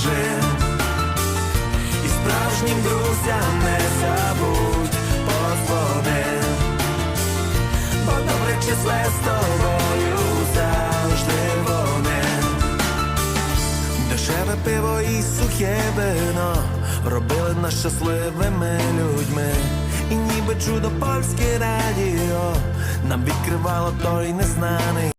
розкажи. І справжнім друзям не забудь подзвони. Бо добре числе з тобою завжди вони. Дешеве пиво і сухе вино робили нас щасливими людьми. І ніби чудо польське радіо нам відкривало той незнаний.